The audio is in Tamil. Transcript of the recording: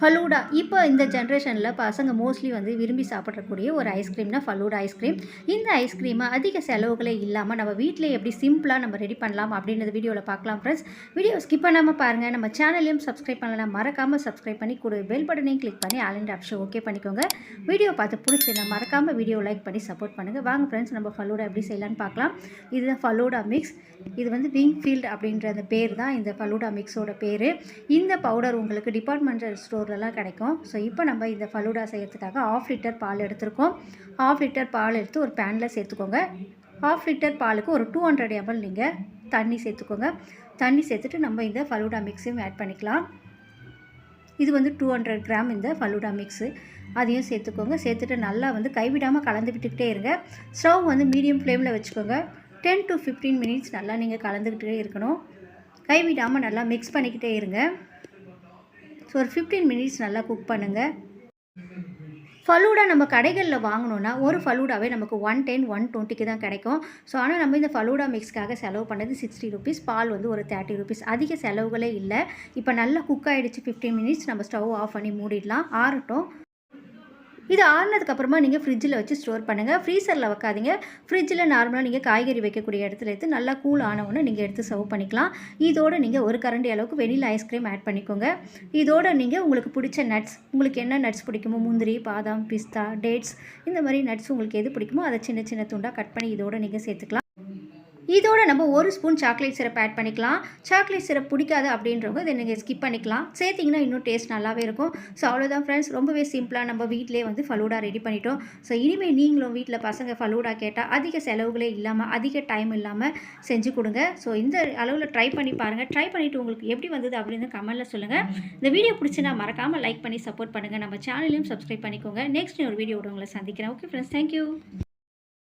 ஃபலூடா. இப்போ இந்த ஜென்ரேஷனில் பசங்க மோஸ்ட்லி வந்து விரும்பி சாப்பிடக்கூடிய ஒரு ஐஸ்கிரீம்னா ஃபலூடா ஐஸ்கிரீம் இந்த ஐஸ்கிரீமை அதிக செலவுகளே இல்லாமல் நம்ம வீட்டில் எப்படி சிம்பிளாக நம்ம ரெடி பண்ணலாம் அப்படின்றத வீடியோவில் பார்க்கலாம் ஃப்ரெண்ட்ஸ் வீடியோ ஸ்கிப் பண்ணாமல் பாருங்கள் நம்ம சேனலையும் சப்ஸ்கிரைப் பண்ணலாம் மறக்காமல் சப்ஸ்கிரைப் பண்ணி கூட பெல் பட்டனையும் கிளிக் பண்ணி ஆலண்ட் ஆப்ஷன் ஓகே பண்ணிக்கோங்க. வீடியோ பார்த்து பிடிச்சிருந்தா மறக்காமல் வீடியோ லைக் பண்ணி சப்போர்ட் பண்ணுங்கள் வாங்க ஃப்ரெண்ட்ஸ் நம்ம ஃபலூடா எப்படி செய்யலாம்னு பார்க்கலாம். இதுதான் ஃபலூடா மிக்ஸ் இது வந்து விங்ஃபீல்ட் அப்படின்ற அந்த பேர் தான். இந்த ஃபலூடா மிக்ஸோட பேர். இந்த பவுடர் உங்களுக்கு டிபார்ட்மெண்டல் ஸ்டோர் பொருளெல்லாம் கிடைக்கும். ஸோ இப்போ நம்ம இந்த ஃபலூடா செய்கிறதுக்காக ஆஃப் லிட்டர் பால் எடுத்திருக்கோம். ஆஃப் லிட்டர் பால் எடுத்து ஒரு பேனில் சேர்த்துக்கோங்க. ஆஃப் லிட்டர் பாலுக்கு ஒரு டூ ஹண்ட்ரட் எம்எல் நீங்கள் தண்ணி சேர்த்துக்கோங்க. தண்ணி சேர்த்துட்டு நம்ம இந்த ஃபலூடா மிக்ஸையும் ஆட் பண்ணிக்கலாம். இது வந்து டூ ஹண்ட்ரட் கிராம் இந்த ஃபலூடா மிக்ஸு அதையும் சேர்த்துக்கோங்க. சேர்த்துட்டு நல்லா வந்து கைவிடாமல் கலந்து விட்டுக்கிட்டே இருங்க. ஸ்டவ் வந்து மீடியம் ஃப்ளேமில் வச்சுக்கோங்க. டென் டு ஃபிஃப்டீன் மினிட்ஸ் நல்லா நீங்கள் கலந்துக்கிட்டே இருக்கணும். கைவிடாமல் நல்லா மிக்ஸ் பண்ணிக்கிட்டே இருங்க. ஸோ ஒரு ஃபிஃப்டீன் மினிட்ஸ் நல்லா குக் பண்ணுங்கள் ஃபலூடா நம்ம கடைகளில் வாங்கினோன்னா ஒரு ஃபலூடாவே நமக்கு ஒன் டென் ஒன் டுவெண்ட்டிக்கு தான் கிடைக்கும். ஸோ ஆனால் நம்ம இந்த ஃபலூடா மிக்ஸ்க்காக செலவு பண்ணது சிக்ஸ்டி ருபீஸ் பால் வந்து ஒரு தேர்ட்டி ருபீஸ் அதிக செலவுகளே இல்லை. இப்போ நல்லா குக் ஆகிடுச்சு ஃபிஃப்டீன் மினிட்ஸ் நம்ம ஸ்டவ் ஆஃப் பண்ணி மூடிடலாம். ஆறட்டும். இது ஆறுனதுக்கப்புறமா நீங்கள் ஃப்ரிட்ஜில் வச்சு ஸ்டோர் பண்ணுங்கள் ஃப்ரீசரில் வைக்காதீங்க. ஃப்ரிட்ஜில் நார்மலாக நீங்கள் காய்கறி வைக்கக்கூடிய இடத்துல எடுத்து நல்லா கூல் ஆனவுன்னு நீங்கள் எடுத்து சர்வ் பண்ணிக்கலாம். இதோடு நீங்கள் ஒரு கரண்டி அளவுக்கு வெளியில் ஐஸ்கிரீம் ஆட் பண்ணிக்கோங்க. இதோட நீங்கள் உங்களுக்கு பிடிச்ச நட்ஸ் உங்களுக்கு என்ன நட்ஸ் பிடிக்குமோ முந்திரி பாதாம் பிஸ்தா டேட்ஸ் இந்த மாதிரி நட்ஸ் உங்களுக்கு எது பிடிக்குமோ அதை சின்ன சின்ன துண்டாக கட் பண்ணி இதோட நீங்கள் சேர்த்துக்கலாம். இதோட நம்ம ஒரு ஸ்பூன் சாக்லேட் சிரப் ஆட் பண்ணிக்கலாம். சாக்லேட் சிரப் பிடிக்காது அப்படின்றவங்க இதை நீங்கள் ஸ்கிப் பண்ணிக்கலாம். சேர்த்திங்கன்னா இன்னும் டேஸ்ட் நல்லாவே இருக்கும். ஸோ அவ்வளோதான் ஃப்ரெண்ட்ஸ் ரொம்பவே சிம்பிளாக நம்ம வீட்டிலே வந்து ஃபலூடா ரெடி பண்ணிட்டோம். ஸோ இனிமேல் நீங்களும் வீட்டில் பசங்க ஃபலூடா கேட்டால் அதிக செலவுகளே இல்லாமல் அதிக டைம் இல்லாமல் செஞ்சு கொடுங்க. ஸோ இந்த அளவில் ட்ரை பண்ணி பாருங்கள் ட்ரை பண்ணிவிட்டு உங்களுக்கு எப்படி வந்தது அப்படின்னு கமெண்ட்டில் சொல்லுங்கள் இந்த வீடியோ பிடிச்சினா மறக்காமல் லைக் பண்ணி சப்போர்ட் பண்ணுங்கள் நம்ம சேனலையும் சப்ஸ்கிரைப் பண்ணிக்கோங்க. நெக்ஸ்ட் ஒரு வீடியோட உங்களை சந்திக்கிறேன். Okay friends thank you